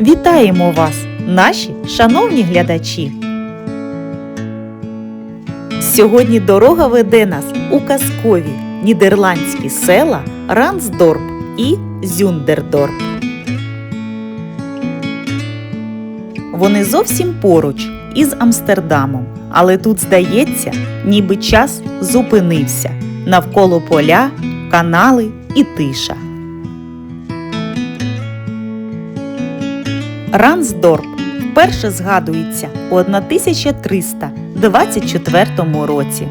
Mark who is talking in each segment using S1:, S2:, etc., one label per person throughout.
S1: Вітаємо вас, наші шановні глядачі! Сьогодні дорога веде нас у казкові нідерландські села Рансдорп і Зюндердорп. Вони зовсім поруч із Амстердамом, але тут здається, ніби час зупинився навколо поля, канали і тиша. Рансдорп вперше згадується у 1324 році.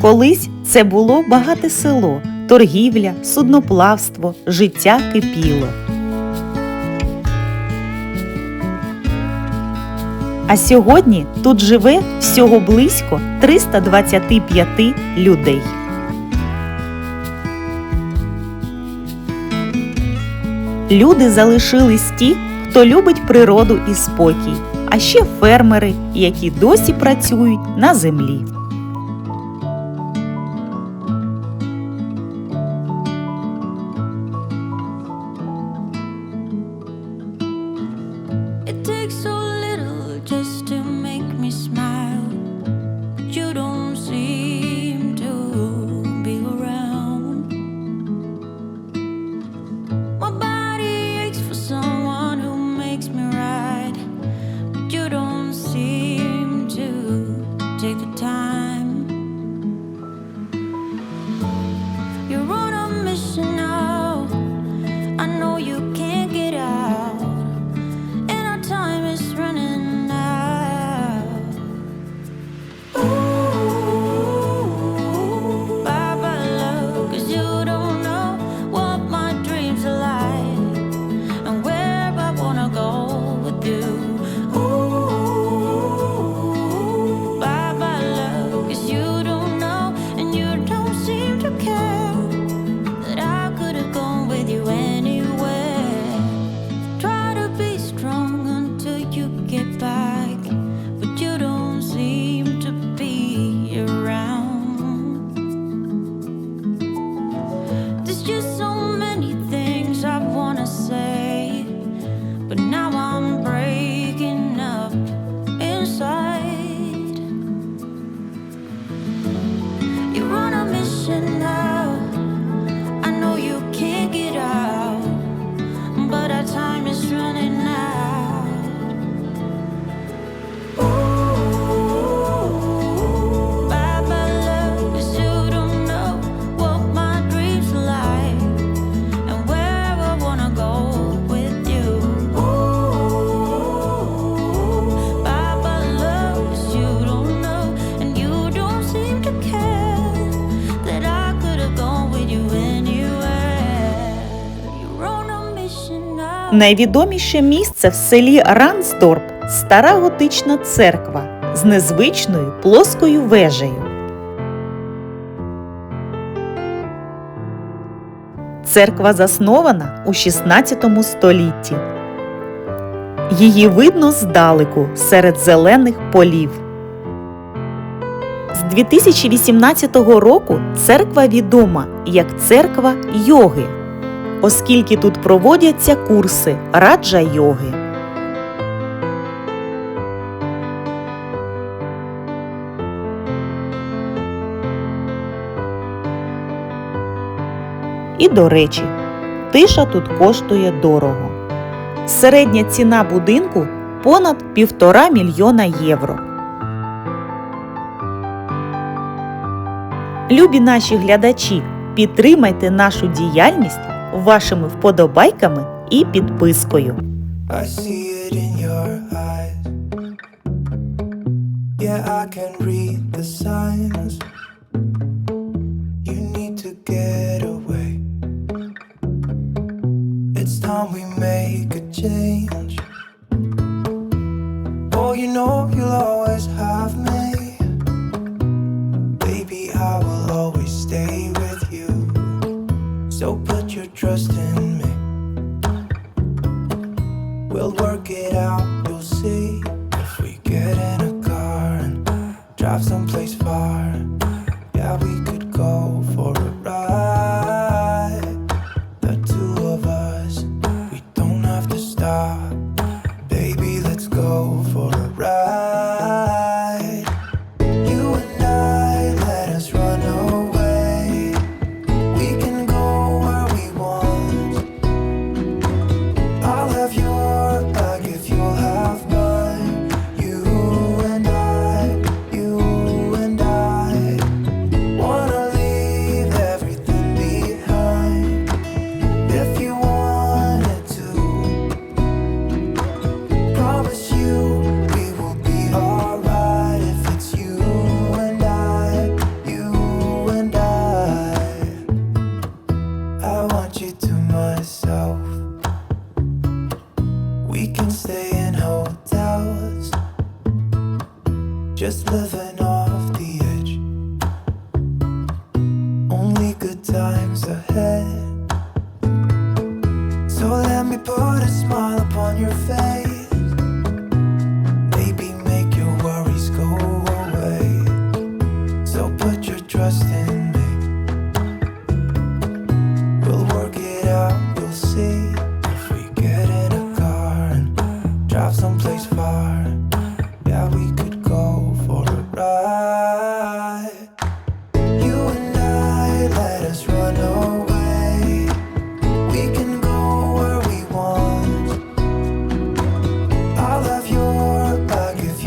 S1: Колись це було багате село, торгівля, судноплавство, життя кипіло. А сьогодні тут живе всього близько 325 людей. Люди залишились ті, хто любить природу і спокій, а ще фермери, які досі працюють на землі. Найвідоміше місце в селі Рансдорп стара готична церква з незвичною плоскою вежею. Церква заснована у 16 столітті. Її видно здалеку серед зелених полів. З 2018 року церква відома як церква йоги, оскільки тут проводяться курси раджа йоги. І до речі, тиша тут коштує дорого. Середня ціна будинку понад півтора мільйона євро. Любі наші глядачі, підтримайте нашу діяльність вашими вподобайками і підпискою.
S2: I see it in your eyes. Yeah, I can read the signs. You need to get away. It's time we make a change. Oh, you know you'll always have me. Your trust in me. We'll work it out, you'll see. If we get in a car and drive someplace far, want you to myself. We can stay in hotels, just
S1: living.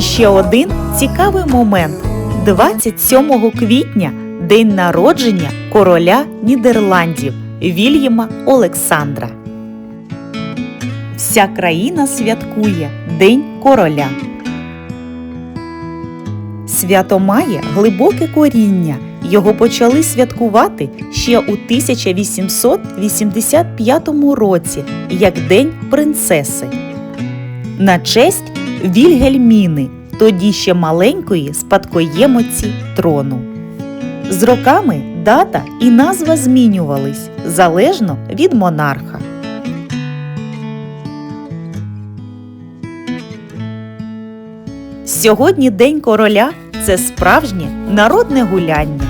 S1: Ще один цікавий момент: 27 квітня день народження короля Нідерландів Вільяма Олександра. Вся країна святкує День короля. Свято має глибоке коріння. Його почали святкувати ще у 1885 році як День принцеси. На честь Вільгельміни, тоді ще маленької спадкоємиці трону. З роками дата і назва змінювались залежно від монарха. Сьогодні День короля це справжнє народне гуляння.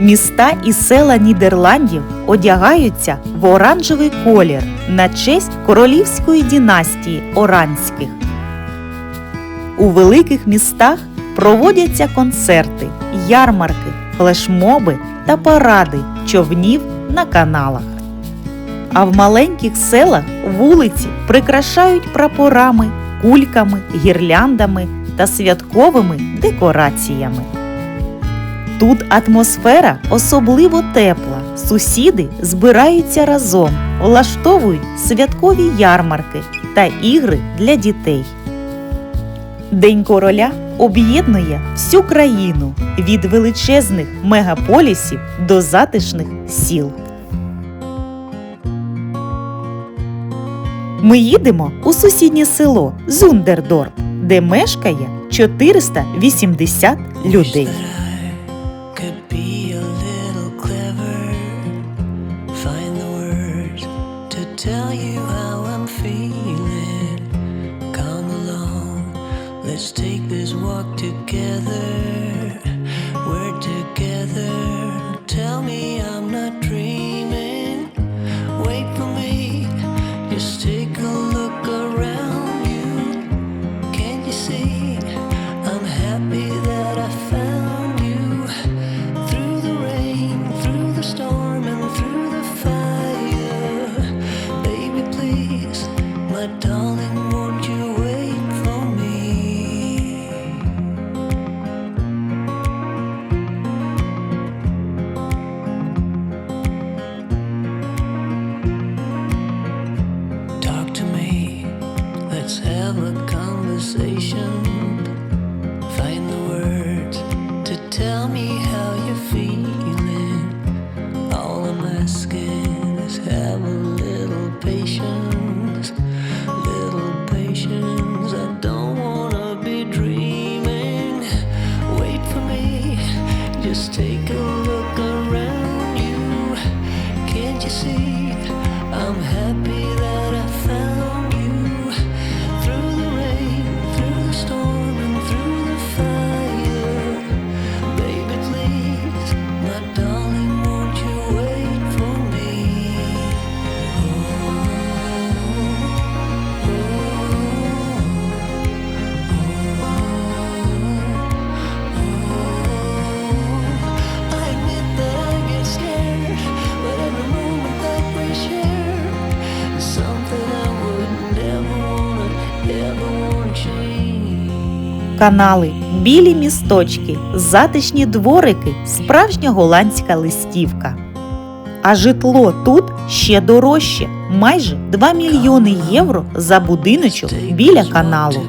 S1: Міста і села Нідерландів одягаються в оранжевий колір на честь королівської династії Оранських. У великих містах проводяться концерти, ярмарки, флешмоби та паради човнів на каналах. А в маленьких селах вулиці прикрашають прапорами, кульками, гірляндами та святковими декораціями. Тут атмосфера особливо тепла. Сусіди збираються разом, влаштовують святкові ярмарки та ігри для дітей. День короля об'єднує всю країну від величезних мегаполісів до затишних сіл. Ми їдемо у сусіднє село Зундердорп, де мешкає 480 людей.
S3: Let's take this walk together.
S1: Канали, білі місточки, затишні дворики, справжня голландська листівка. А житло тут ще дорожче майже 2 мільйони євро за будиночок біля каналу.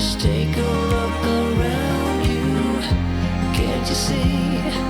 S3: Just take a look around you. Can't you see?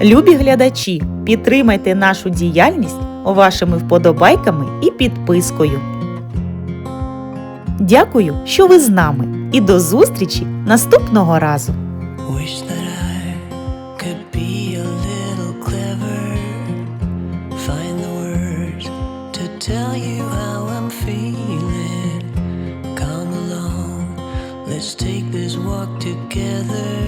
S1: Любі глядачі, підтримайте нашу діяльність вашими вподобайками і підпискою. Дякую, що ви з нами, і до зустрічі наступного разу!
S3: Let's take this walk together.